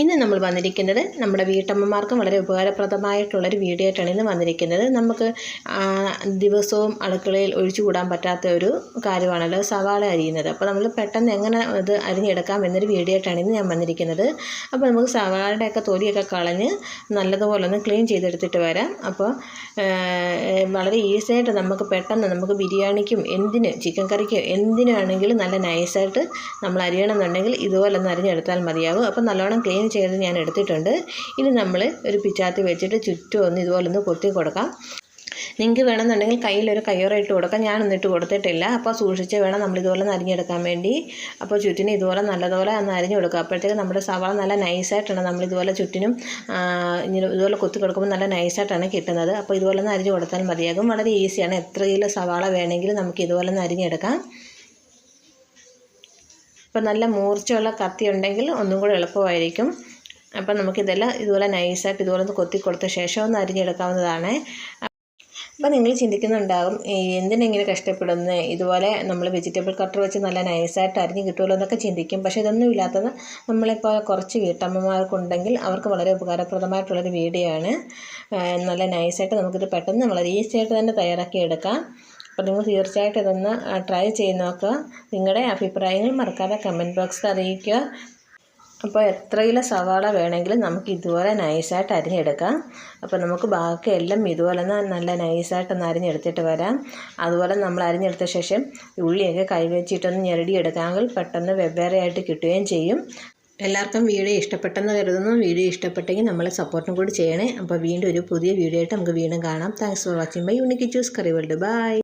ഇന്ന് നമ്മൾ വന്നിരിക്കുന്നത് നമ്മുടെ വീട്ടമ്മമാർക്കും വളരെ ഉപകാരപ്രദമായിട്ടുള്ളൊരു വീഡിയോ ആയിട്ടാണ് ഇന്ന് വന്നിരിക്കുന്നത്. നമുക്ക് ദിവസവും അടുക്കളയിൽ ഒഴിച്ചു കൂടാൻ പറ്റാത്ത ഒരു കാര്യമാണല്ലോ സവാള അരിയുന്നത്. അപ്പോൾ നമ്മൾ പെട്ടെന്ന് എങ്ങനെ ഇത് അരിഞ്ഞെടുക്കാം എന്നൊരു വീഡിയോ ആയിട്ടാണ് ഇന്ന് ഞാൻ വന്നിരിക്കുന്നത്. അപ്പോൾ നമുക്ക് സവാളയുടെയൊക്കെ തൊലിയൊക്കെ കളഞ്ഞ് നല്ലതുപോലെ ഒന്ന് ക്ലീൻ ചെയ്തെടുത്തിട്ട് വരാം. അപ്പോൾ വളരെ ഈസി ആയിട്ട് നമുക്ക് പെട്ടെന്ന് നമുക്ക് ബിരിയാണിക്കും എന്തിന് ചിക്കൻ കറിക്കും എന്തിനാണെങ്കിലും നല്ല നൈസായിട്ട് നമ്മൾ അരിയണമെന്നുണ്ടെങ്കിൽ ഇതുപോലെ ഒന്ന് അരിഞ്ഞെടുത്താൽ മതിയാവും. അപ്പോൾ നല്ലോണം ക്ലീൻ ചെയ്ത് ഞാൻ എടുത്തിട്ടുണ്ട്. ഇനി നമ്മൾ ഒരു പിച്ചാത്തി വെച്ചിട്ട് ചുറ്റും ഒന്ന് ഇതുപോലെ ഒന്ന് കൊത്തി കൊടുക്കാം. നിങ്ങൾക്ക് വേണമെന്നുണ്ടെങ്കിൽ കയ്യിലൊരു കയ്യോറ ഇട്ട് കൊടുക്കാം. ഞാനൊന്നും ഇട്ട് കൊടുത്തിട്ടില്ല. അപ്പോൾ സൂക്ഷിച്ച് വേണം നമ്മൾ ഇതുപോലെ ഒന്ന് അരിഞ്ഞെടുക്കാൻ വേണ്ടി. അപ്പോൾ ചുറ്റിനും ഇതുപോലെ നല്ലതുപോലെ ഒന്ന് അരിഞ്ഞു കൊടുക്കുക. അപ്പോഴത്തേക്ക് നമ്മുടെ സവാള നല്ല നൈസായിട്ടാണ് നമ്മൾ ഇതുപോലെ ചുറ്റിനും ഇതുപോലെ കൊത്തി കൊടുക്കുമ്പോൾ നല്ല നൈസായിട്ടാണ് കിട്ടുന്നത്. അപ്പോൾ ഇതുപോലെ അരിഞ്ഞു കൊടുത്താൽ മതിയാകും. വളരെ ഈസിയാണ്. എത്ര കിലോ സവാള വേണമെങ്കിലും നമുക്ക് ഇതുപോലെ ഒന്ന് ഇപ്പം നല്ല മൂർച്ചയുള്ള കത്തി ഉണ്ടെങ്കിൽ ഒന്നും കൂടെ എളുപ്പമായിരിക്കും. അപ്പം നമുക്കിതെല്ലാം ഇതുപോലെ നൈസായിട്ട് ഇതുപോലെ ഒന്ന് കൊത്തി കൊടുത്ത ശേഷം ഒന്ന് അരിഞ്ഞെടുക്കാവുന്നതാണ്. അപ്പോൾ നിങ്ങൾ ചിന്തിക്കുന്നുണ്ടാകും എന്തിനെങ്ങനെ കഷ്ടപ്പെടുന്നത് ഇതുപോലെ നമ്മൾ വെജിറ്റബിൾ കട്ടർ വെച്ച് നല്ല നൈസായിട്ട് അരിഞ്ഞ് കിട്ടുമല്ലോ എന്നൊക്കെ ചിന്തിക്കും. പക്ഷേ ഇതൊന്നും ഇല്ലാത്തത് നമ്മളിപ്പോൾ കുറച്ച് വീട്ടമ്മമാർക്കുണ്ടെങ്കിൽ അവർക്ക് വളരെ ഉപകാരപ്രദമായിട്ടുള്ളൊരു വീഡിയോ ആണ്. നല്ല നൈസായിട്ട് നമുക്കിത് പെട്ടെന്ന് വളരെ ഈസിയായിട്ട് തന്നെ തയ്യാറാക്കി എടുക്കാം. അപ്പോൾ നിങ്ങൾ തീർച്ചയായിട്ടും ഇതൊന്ന് ട്രൈ ചെയ്ത് നോക്കുക. നിങ്ങളുടെ അഭിപ്രായങ്ങൾ മറക്കാതെ കമന്റ് ബോക്സിൽ അറിയിക്കുക. അപ്പോൾ എത്ര കിലോ സവാള വേണമെങ്കിലും നമുക്ക് ഇതുപോലെ നൈസായിട്ട് അരിഞ്ഞെടുക്കാം. അപ്പോൾ നമുക്ക് ബാക്കി എല്ലാം ഇതുപോലെ തന്നെ നല്ല നൈസായിട്ടൊന്ന് അരിഞ്ഞെടുത്തിട്ട് വരാം. അതുപോലെ നമ്മൾ അരിഞ്ഞെടുത്ത ശേഷം ഉള്ളിയൊക്കെ കൈവച്ചിട്ടൊന്ന് ഞെരടിയെടുക്കാമെങ്കിൽ പെട്ടെന്ന് വെവ്വേറെ ആയിട്ട് കിട്ടുകയും ചെയ്യും. എല്ലാവർക്കും വീഡിയോ ഇഷ്ടപ്പെട്ടെന്ന് കരുതുന്നു. വീഡിയോ ഇഷ്ടപ്പെട്ടെങ്കിൽ നമ്മളെ സപ്പോർട്ടും കൂടി ചെയ്യണേ. അപ്പോൾ വീണ്ടും ഒരു പുതിയ വീഡിയോ ആയിട്ട് നമുക്ക് വീണ്ടും കാണാം. Thanks for watching bye unique choose curry world bye